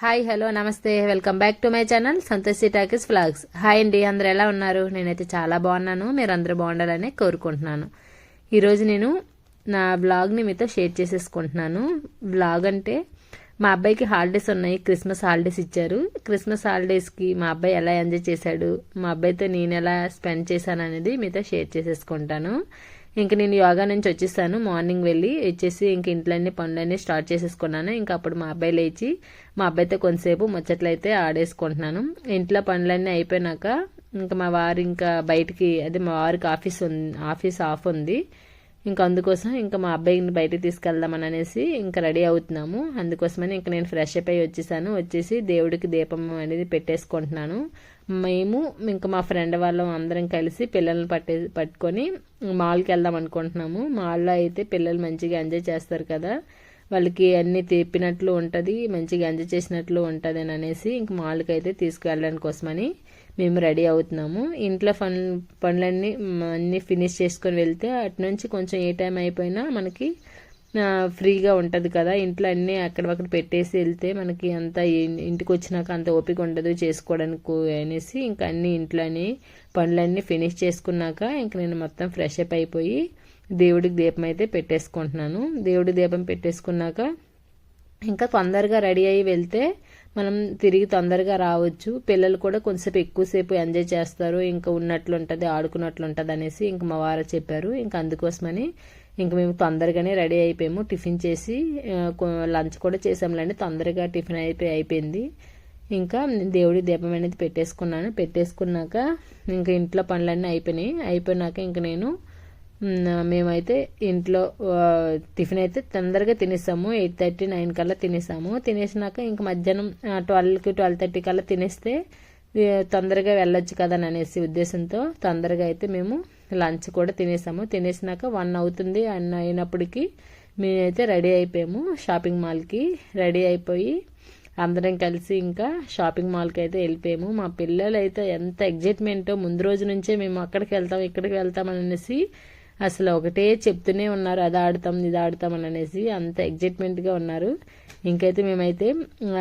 Hi hello నమస్తే. Welcome back to my channel Santoshi talkies vlogs hi అండి అందరు ఎలా ఉన్నారు? నేనైతే చాలా బాగున్నాను. మీరు అందరూ బాగుండాలని కోరుకుంటున్నాను. ఈరోజు నేను నా బ్లాగ్ని మీతో షేర్ చేసేసుకుంటున్నాను. బ్లాగ్ అంటే మా అబ్బాయికి హాలిడేస్ ఉన్నాయి క్రిస్మస్ హాలిడేస్ ఇచ్చారు. క్రిస్మస్ హాలిడేస్కి మా అబ్బాయి ఎలా ఎంజాయ్ చేశాడు మా అబ్బాయితో నేను ఎలా స్పెండ్ చేశాను అనేది మీతో షేర్ చేసేసుకుంటాను. ఇంక నేను యోగా నుంచి వచ్చేసాను. మార్నింగ్ వెళ్ళి వచ్చేసి ఇంక ఇంట్లోనే పనులన్నీ స్టార్ట్ చేసేసుకున్నాను. ఇంకా అప్పుడు మా అబ్బాయి లేచి మా అబ్బాయితో కొంతసేపు ముచ్చట్లయితే ఆడేసుకుంటున్నాను. ఇంట్లో పనులన్నీ అయిపోయినాక ఇంకా మా వారు ఇంకా బయటికి అదే మా వారికి ఆఫీస్ ఉంది ఆఫీస్ ఆఫ్ ఉంది. ఇంకా అందుకోసం ఇంకా మా అబ్బాయిని బయటకు తీసుకెళ్దామని అనేసి ఇంకా రెడీ అవుతున్నాము. అందుకోసమని ఇంకా నేను ఫ్రెష్ అప్ అయ్యి వచ్చేసాను. వచ్చేసి దేవుడికి దీపం అనేది పెట్టేసుకుంటున్నాను. మేము ఇంకా మా ఫ్రెండ్ వాళ్ళం అందరం కలిసి పిల్లల్ని పట్టే పట్టుకొని మాల్కి వెళ్దాం అనుకుంటున్నాము. మాల్లో అయితే పిల్లలు మంచిగా ఎంజాయ్ చేస్తారు కదా. వాళ్ళకి అన్ని తెప్పినట్లు ఉంటుంది మంచిగా ఎంజాయ్ చేసినట్లు ఉంటుంది అని అనేసి ఇంక మాల్కి అయితే తీసుకువెళ్ళడానికి కోసమని మేము రెడీ అవుతున్నాము. ఇంట్లో పనులు పనులన్నీ అన్నీ ఫినిష్ చేసుకొని వెళ్తే అటు నుంచి కొంచెం ఏ టైం అయిపోయినా మనకి ఫ్రీగా ఉంటుంది కదా. ఇంట్లో అన్నీ అక్కడక్కడ పెట్టేసి వెళ్తే మనకి అంత ఇంటికి వచ్చినాక అంత ఓపిక ఉండదు చేసుకోవడానికి అనేసి ఇంకా అన్ని ఇంట్లోని పనులన్నీ ఫినిష్ చేసుకున్నాక ఇంక నేను మొత్తం ఫ్రెష్ అప్ అయిపోయి దేవుడికి దీపం అయితే పెట్టేసుకుంటున్నాను. దేవుడి దీపం పెట్టేసుకున్నాక ఇంకా తొందరగా రెడీ అయ్యి వెళ్తే మనం తిరిగి తొందరగా రావచ్చు. పిల్లలు కూడా కొంచెంసేపు ఎక్కువసేపు ఎంజాయ్ చేస్తారు. ఇంకా ఉన్నట్లు ఉంటుంది ఆడుకున్నట్లు ఉంటుంది అనేసి ఇంక మా వారు చెప్పారు. ఇంకా అందుకోసమని ఇంక మేము తొందరగానే రెడీ అయిపోయాము. టిఫిన్ చేసి లంచ్ కూడా చేసాంలేండి తొందరగా టిఫిన్ అయిపోయి అయిపోయింది. ఇంకా దేవుడి దీపం అనేది పెట్టేసుకున్నాను. పెట్టేసుకున్నాక ఇంకా ఇంట్లో పనులన్నీ అయిపోయినాయి. అయిపోయినాక ఇంక నేను మేమైతే ఇంట్లో టిఫిన్ అయితే తొందరగా తినేసాము ఎయిట్ థర్టీ నైన్ కల్లా తినేసాము తినేసినాక ఇంక మధ్యాహ్నం ట్వెల్వ్కి ట్వెల్వ్ థర్టీ కల్లా తినేస్తే తొందరగా వెళ్ళొచ్చు కదా అనేసి ఉద్దేశంతో తొందరగా అయితే మేము లంచ్ కూడా తినేసాము తినేసినాక వన్ అవుతుంది అన్న అయినప్పటికీ మేమైతే రెడీ అయిపోయాము షాపింగ్ మాల్కి. రెడీ అయిపోయి అందరం కలిసి ఇంకా షాపింగ్ మాల్కి అయితే వెళ్ళిపోయాము. మా పిల్లలు అయితే ఎంత ఎగ్జైట్మెంటో ముందు రోజు నుంచే మేము అక్కడికి వెళ్తాం ఇక్కడికి వెళ్తాం అనేసి అసలు ఒకటే చెప్తూనే ఉన్నారు అది ఆడతాం ఇది ఆడతాం అని అనేసి అంత ఎగ్జైట్మెంట్గా ఉన్నారు. ఇంకైతే మేమైతే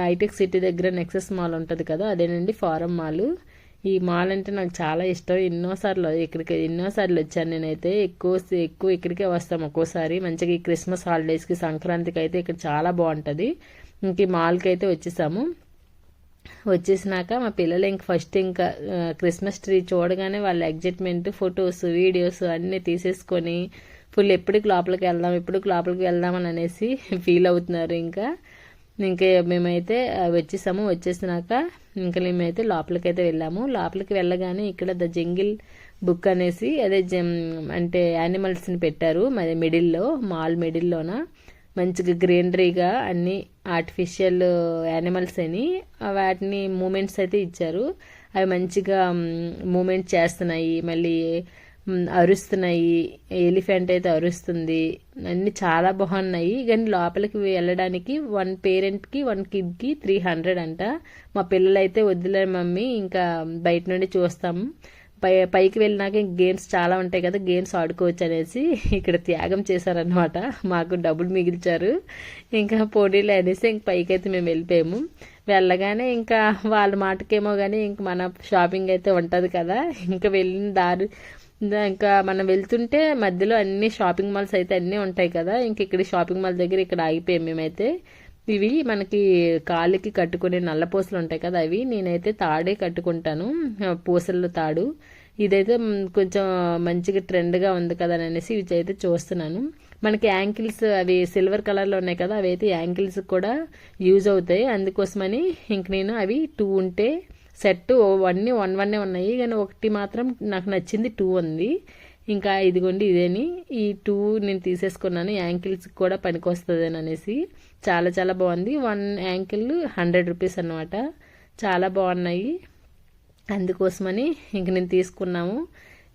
హైటెక్ సిటీ దగ్గర నెక్సెస్ మాల్ ఉంటుంది కదా అదేనండి ఫారం మాల్ ఈ మాల్ అంటే నాకు చాలా ఇష్టం. ఎన్నోసార్లు ఇక్కడికి ఎన్నోసార్లు వచ్చాను నేనైతే. ఎక్కువ ఎక్కువ ఇక్కడికే వస్తాం ఒక్కోసారి. మంచిగా ఈ క్రిస్మస్ హాలిడేస్కి సంక్రాంతికి అయితే ఇక్కడ చాలా బాగుంటుంది. ఇంక ఈ మాల్కి అయితే వచ్చేసాము. వచ్చేసినాక మా పిల్లలు ఇంక ఫస్ట్ ఇంకా క్రిస్మస్ ట్రీ చూడగానే వాళ్ళ ఎగ్జైట్మెంట్ ఫొటోస్ వీడియోస్ అన్నీ తీసేసుకొని ఫుల్ ఎప్పటికి లోపలికి వెళ్దాం ఎప్పటికి లోపలికి వెళ్దామని అనేసి ఫీల్ అవుతున్నారు ఇంకా. ఇంకా మేమైతే వచ్చేసాము వచ్చేసినాక ఇంకా మేమైతే లోపలికి అయితే వెళ్ళాము. లోపలికి వెళ్ళగానే ఇక్కడ ద జంగిల్ బుక్ అనేసి అదే అంటే యానిమల్స్ని పెట్టారు మిడిల్లో మాల్ మిడిల్లోన మంచిగా గ్రీనరీగా అన్ని ఆర్టిఫిషియల్ యానిమల్స్ అని వాటిని మూమెంట్స్ అయితే ఇచ్చారు. అవి మంచిగా మూమెంట్ చేస్తున్నాయి. మళ్ళీ అరుస్తున్నాయి. ఎలిఫెంట్ అయితే అరుస్తుంది. అన్ని చాలా బాగున్నాయి. కానీ లోపలికి వెళ్ళడానికి వన్ పేరెంట్కి వన్ కిడ్కి త్రీ హండ్రెడ్ అంట. మా పిల్లలైతే వద్దులే మమ్మీ ఇంకా బయట నుండి చూస్తాం. పై పైకి వెళ్ళినాక గేమ్స్ చాలా ఉంటాయి కదా గేమ్స్ ఆడుకోవచ్చు అనేసి ఇక్కడ త్యాగం చేశారనమాట మాకు డబ్బులు మిగిల్చారు. ఇంకా పోటీలు అనేసి ఇంక పైకి అయితే మేము వెళ్ళిపోయాము. వెళ్ళగానే ఇంకా వాళ్ళ మాటకేమో కానీ ఇంక మన షాపింగ్ అయితే ఉంటుంది కదా. ఇంకా వెళ్ళిన దారి ఇంకా మనం వెళ్తుంటే మధ్యలో అన్ని షాపింగ్ మాల్స్ అయితే అన్నీ ఉంటాయి కదా. ఇంక ఇక్కడ షాపింగ్ మాల్ దగ్గర ఇక్కడ ఆగిపోయాం మేమైతే. ఇవి మనకి కాళ్ళకి కట్టుకునే నల్ల పూసలు ఉంటాయి కదా అవి. నేనైతే తాడే కట్టుకుంటాను. పూసల్లో తాడు. ఇదైతే కొంచెం మంచిగా ట్రెండ్గా ఉంది కదా అనేసి ఇవి అయితే చూస్తున్నాను. మనకి యాంకిల్స్ అవి సిల్వర్ కలర్లో ఉన్నాయి కదా అవి అయితే యాంకిల్స్ కూడా యూజ్ అవుతాయి. అందుకోసమని ఇంక నేను అవి టూ ఉంటే సెట్ అన్నీ వన్ వన్నే ఉన్నాయి. కానీ ఒకటి మాత్రం నాకు నచ్చింది టూ ఉంది. ఇంకా ఇదిగోండి ఇదేని. ఈ టూ నేను తీసేసుకున్నాను. యాంకిల్స్ కూడా పనికొస్తుంది అనేసి. చాలా చాలా బాగుంది. వన్ యాంకిల్ హండ్రెడ్ రూపీస్ అనమాట చాలా బాగున్నాయి. అందుకోసమని ఇంక నేను తీసుకున్నాము.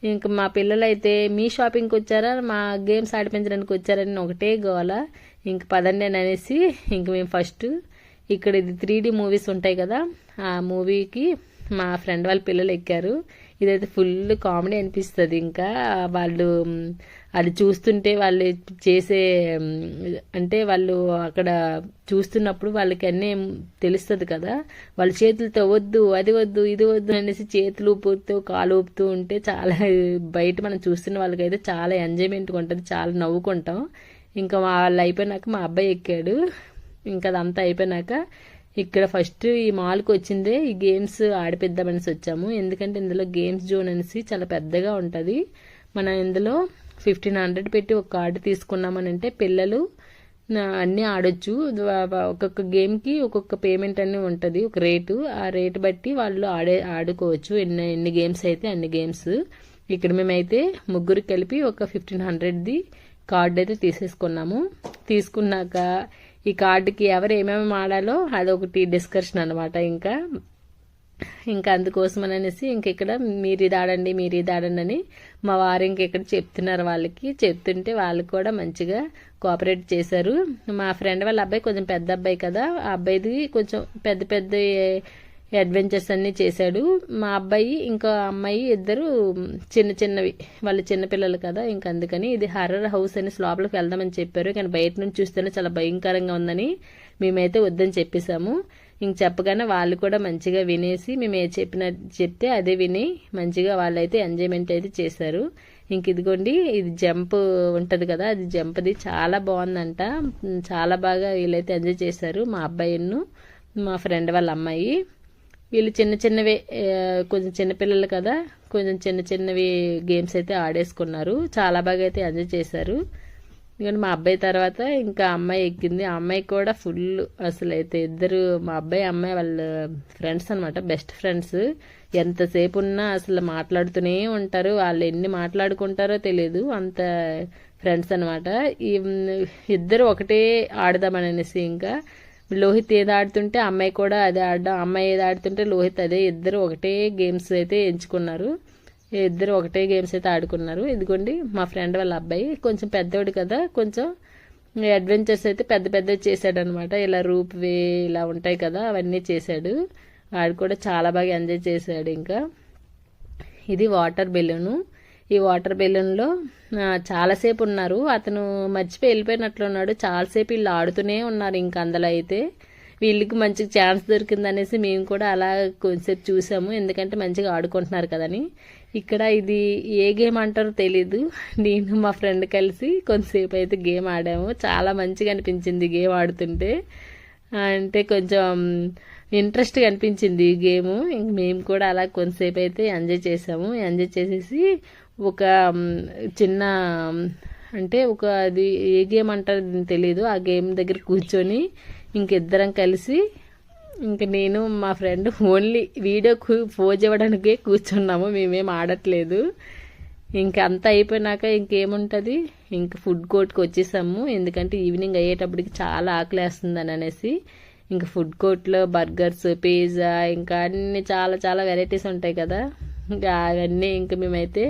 ఇంక మా పిల్లలు అయితే మీ షాపింగ్కి వచ్చారా? మా గేమ్స్ ఆడిపించడానికి వచ్చారని ఒకటే గోల. ఇంక పదండి అనేసి ఇంక మేము ఫస్ట్. ఇక్కడ ఇది త్రీ మూవీస్ ఉంటాయి కదా. ఆ మూవీకి మా ఫ్రెండ్ వాళ్ళ పిల్లలు ఎక్కారు. ఇదైతే ఫుల్ కామెడీ అనిపిస్తుంది. ఇంకా వాళ్ళు అది చూస్తుంటే వాళ్ళు చేసే అంటే వాళ్ళు అక్కడ చూస్తున్నప్పుడు వాళ్ళకి అన్నీ తెలుస్తుంది కదా. వాళ్ళ చేతులతో వద్దు అది వద్దు ఇది వద్దు అనేసి చేతులు ఊపుతూ కాలు ఊపుతూ ఉంటే చాలా బయట మనం చూస్తున్న వాళ్ళకైతే చాలా ఎంజాయ్మెంట్గా ఉంటుంది చాలా నవ్వుకుంటాం. ఇంకా వాళ్ళు అయిపోయినాక మా అబ్బాయి ఎక్కాడు. ఇంకా అదంతా అయిపోయినాక ఇక్కడ ఫస్ట్ ఈ మాల్కి వచ్చిందే ఈ గేమ్స్ ఆడిపిద్దామనేసి వచ్చాము. ఎందుకంటే ఇందులో గేమ్స్ జోన్ అనేసి చాలా పెద్దగా ఉంటుంది. మనం ఇందులో ఫిఫ్టీన్ హండ్రెడ్ పెట్టి ఒక కార్డు తీసుకున్నామని అంటే పిల్లలు అన్నీ ఆడొచ్చు. ఒక్కొక్క గేమ్కి ఒక్కొక్క పేమెంట్ అన్నీ ఉంటుంది ఒక రేటు. ఆ రేటు బట్టి వాళ్ళు ఆడే ఆడుకోవచ్చు. ఎన్ని ఎన్ని గేమ్స్ అయితే అన్ని గేమ్స్. ఇక్కడ మేమైతే ముగ్గురు కలిపి ఒక ఫిఫ్టీన్ హండ్రెడ్ది కార్డు అయితే తీసేసుకున్నాము. తీసుకున్నాక ఈ కార్డుకి ఎవరు ఏమేమి ఆడాలో అదొకటి డిస్కషన్ అనమాట ఇంకా. ఇంకా అందుకోసం అనేసి ఇంక ఇక్కడ మీరు ఇది ఆడండి మీరు ఇది ఆడండి అని మా వారు ఇంక ఇక్కడ చెప్తున్నారు వాళ్ళకి. చెప్తుంటే వాళ్ళు కూడా మంచిగా కోఆపరేట్ చేశారు. మా ఫ్రెండ్ వాళ్ళ అబ్బాయి కొంచెం పెద్ద అబ్బాయి కదా. ఆ అబ్బాయిది కొంచెం పెద్ద పెద్ద అడ్వెంచర్స్ అన్నీ చేశాడు. మా అబ్బాయి ఇంకా అమ్మాయి ఇద్దరు చిన్న చిన్నవి. వాళ్ళు చిన్నపిల్లలు కదా ఇంక అందుకని ఇది హర్రర్ హౌస్ అని లోపలికి వెళ్దామని చెప్పారు. కానీ బయట నుంచి చూస్తేనే చాలా భయంకరంగా ఉందని మేమైతే వద్దని చెప్పేశాము. ఇంక చెప్పగానే వాళ్ళు కూడా మంచిగా వినేసి మేము ఏ చెప్పిన చెప్తే అదే విని మంచిగా వాళ్ళైతే ఎంజాయ్మెంట్ అయితే చేశారు. ఇంక ఇదిగోండి ఇది జంప్ ఉంటుంది కదా అది జంప్ది చాలా బాగుందంట. చాలా బాగా వీళ్ళైతే ఎంజాయ్ చేశారు మా అబ్బాయిను మా ఫ్రెండ్ వాళ్ళ అమ్మాయి. వీళ్ళు చిన్న చిన్నవి కొంచెం చిన్నపిల్లలు కదా కొంచెం చిన్న చిన్నవి గేమ్స్ అయితే ఆడేసుకున్నారు. చాలా బాగా అయితే ఎంజాయ్ చేశారు. ఎందుకంటే మా అబ్బాయి తర్వాత ఇంకా అమ్మాయి ఎక్కింది. ఆ అమ్మాయి కూడా ఫుల్ అసలు అయితే ఇద్దరు మా అబ్బాయి అమ్మాయి వాళ్ళ ఫ్రెండ్స్ అనమాట బెస్ట్ ఫ్రెండ్స్ ఎంతసేపు ఉన్నా అసలు మాట్లాడుతూనే ఉంటారు. వాళ్ళు ఎన్ని మాట్లాడుకుంటారో తెలియదు. అంత ఫ్రెండ్స్ అనమాట ఇద్దరు ఒకటే ఆడదామని అనేసి ఇంకా లోహిత్ ఏది ఆడుతుంటే అమ్మాయి కూడా అదే ఆడడం అమ్మాయి ఏది ఆడుతుంటే లోహిత్ అదే ఇద్దరు ఒకటే గేమ్స్ అయితే ఎంచుకున్నారు. ఇద్దరు ఒకటే గేమ్స్ అయితే ఆడుకున్నారు. ఇదిగోండి మా ఫ్రెండ్ వాళ్ళ అబ్బాయి కొంచెం పెద్దవాడు కదా కొంచెం అడ్వెంచర్స్ అయితే పెద్ద పెద్ద చేశాడనమాట. ఇలా రూప్ వే ఇలా ఉంటాయి కదా అవన్నీ చేశాడు. వాడు కూడా చాలా బాగా ఎంజాయ్ చేశాడు ఇంకా. ఇది వాటర్ బెలూను. ఈ వాటర్ బెలూన్లో చాలాసేపు ఉన్నారు. అతను మర్చిపోయి వెళ్ళిపోయినట్లున్నాడు చాలాసేపు వీళ్ళు ఆడుతూనే ఉన్నారు ఇంకా అందులో అయితే. వీళ్ళకి మంచి ఛాన్స్ దొరికిందనేసి మేము కూడా అలా కొంచెంసేపు చూసాము. ఎందుకంటే మంచిగా ఆడుకుంటున్నారు కదని. ఇక్కడ ఇది ఏ గేమ్ అంటారో తెలీదు. నేను మా ఫ్రెండ్ కలిసి కొంతసేపు అయితే గేమ్ ఆడాము. చాలా మంచిగా అనిపించింది గేమ్ ఆడుతుంటే. అంటే కొంచెం ఇంట్రెస్ట్గా అనిపించింది ఈ గేమ్. ఇంక మేము కూడా అలా కొంతసేపు అయితే ఎంజాయ్ చేసాము. ఎంజాయ్ చేసేసి ఒక చిన్న అంటే ఒక అది ఏ గేమ్ అంటారు తెలియదు ఆ గేమ్ దగ్గర కూర్చొని ఇంకిద్దరం కలిసి ఇంక నేను మా ఫ్రెండ్ ఓన్లీ వీడియో పోజ్ ఇవ్వడానికే కూర్చున్నాము. మేమేం ఆడట్లేదు. ఇంకా అంతా అయిపోయినాక ఇంకేముంటుంది? ఇంక ఫుడ్ కోర్ట్కి వచ్చేసాము. ఎందుకంటే ఈవినింగ్ అయ్యేటప్పటికి చాలా ఆకలేస్తుందని అనేసి ఇంకా ఫుడ్ కోర్ట్లో బర్గర్స్ పిజ్జా ఇంకా అన్ని చాలా చాలా వెరైటీస్ ఉంటాయి కదా. ఇంకా అవన్నీ ఇంకా మేమైతే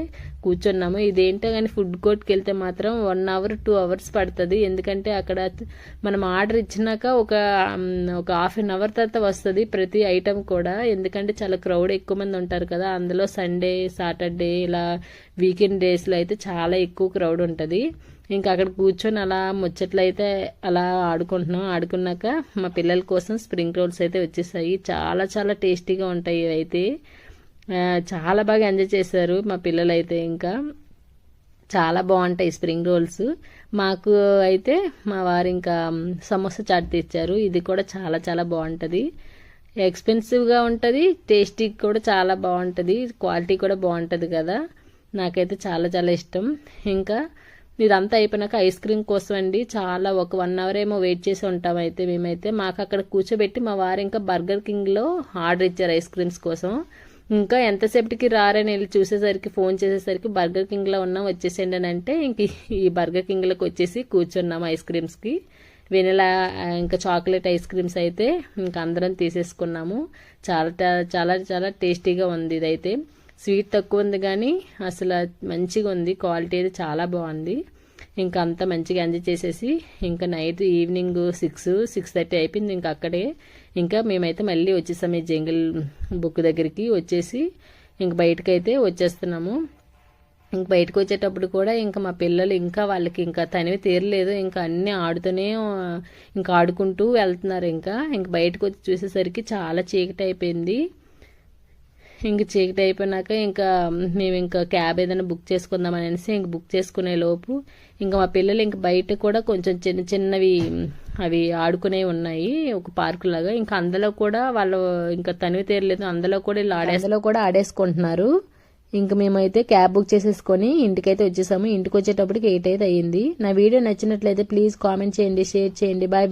కూర్చున్నాము. ఇదేంటో కానీ ఫుడ్ కోర్ట్కి వెళ్తే మాత్రం వన్ అవర్ టూ అవర్స్ పడుతుంది. ఎందుకంటే అక్కడ మనం ఆర్డర్ ఇచ్చినాక ఒక ఒక హాఫ్ అన్ అవర్ తర్వాత వస్తుంది ప్రతి ఐటెం కూడా. ఎందుకంటే చాలా క్రౌడ్ ఎక్కువ మంది ఉంటారు కదా. అందులో సండే సాటర్డే ఇలా వీకెండ్ డేస్లో అయితే చాలా ఎక్కువ క్రౌడ్ ఉంటుంది. ఇంకా అక్కడ కూర్చొని అలా ముచ్చట్లు అయితే అలా ఆడుకుంటున్నాం. ఆడుకున్నాక మా పిల్లల కోసం స్ప్రింగ్ రోల్స్ అయితే వచ్చేసాయి. చాలా చాలా టేస్టీగా ఉంటాయి ఇవి అయితే చాలా బాగా ఎంజాయ్ చేశారు మా పిల్లలు అయితే ఇంకా. చాలా బాగుంటాయి స్ప్రింగ్ రోల్స్ మాకు అయితే మా వారు ఇంకా సమోసా చాట్ తెచ్చారు. ఇది కూడా చాలా చాలా బాగుంటుంది. ఎక్స్పెన్సివ్గా ఉంటుంది టేస్టీ కూడా చాలా బాగుంటుంది క్వాలిటీ కూడా బాగుంటుంది కదా. నాకైతే చాలా చాలా ఇష్టం. ఇంకా ఇదంతా అయిపోయినాక ఐస్ క్రీమ్ కోసం అండి చాలా ఒక వన్ అవర్ ఏమో వెయిట్ చేసి ఉంటాం అయితే మేమైతే. మాకు అక్కడ కూర్చోబెట్టి మా వారు ఇంకా బర్గర్ కింగ్లో ఆర్డర్ ఇచ్చారు ఐస్ క్రీమ్స్ కోసం. ఇంకా ఎంతసేపటికి రారని వెళ్ళి చూసేసరికి ఫోన్ చేసేసరికి బర్గర్ కింగ్లో ఉన్నాం వచ్చేసేయండి అని అంటే ఇంక ఈ బర్గర్ కింగ్లోకి వచ్చేసి కూర్చున్నాం ఐస్ క్రీమ్స్కి. వెనిలా ఇంకా చాక్లెట్ ఐస్ క్రీమ్స్ అయితే ఇంకా అందరం తీసేసుకున్నాము. చాలా చాలా చాలా టేస్టీగా ఉంది ఇదైతే. స్వీట్ తక్కువ ఉంది కానీ అసలు మంచిగా ఉంది క్వాలిటీ అయితే చాలా బాగుంది. ఇంకా అంతా మంచిగా ఎంజాయ్ చేసేసి ఇంకా night evening six six thirty అయిపోయింది ఇంకా అక్కడే. ఇంకా మేమైతే మళ్ళీ వచ్చేసాము ఈ జంగిల్ బుక్ దగ్గరికి వచ్చేసి ఇంక బయటకైతే వచ్చేస్తున్నాము. ఇంక బయటకు వచ్చేటప్పుడు కూడా ఇంకా మా పిల్లలు ఇంకా వాళ్ళకి ఇంకా తనివి తీరలేదు. ఇంకా అన్నీ ఆడుతూనే ఇంకా ఆడుకుంటూ వెళ్తున్నారు ఇంకా. ఇంక బయటకు వచ్చి చూసేసరికి చాలా చీకటి అయిపోయింది. ఇంక చీకటి అయిపోయినాక ఇంకా మేము ఇంకా క్యాబ్ ఏదైనా బుక్ చేసుకుందాం అనేసి ఇంక బుక్ చేసుకునే లోపు ఇంకా మా పిల్లలు ఇంక బయట కూడా కొంచెం చిన్న చిన్నవి అవి ఆడుకునేవి ఉన్నాయి ఒక పార్కు లాగా. ఇంకా అందులో కూడా వాళ్ళు ఇంకా తనివి తీరలేదు. అందులో కూడా ఇలా ఆడే అందులో కూడా ఆడేసుకుంటున్నారు. ఇంక మేమైతే క్యాబ్ బుక్ చేసేసుకొని ఇంటికైతే వచ్చేసాము. ఇంటికి వచ్చేటప్పటికి ఎయిట్ అయితే అయ్యింది. నా వీడియో నచ్చినట్లయితే ప్లీజ్ కామెంట్ చేయండి షేర్ చేయండి. బాయ్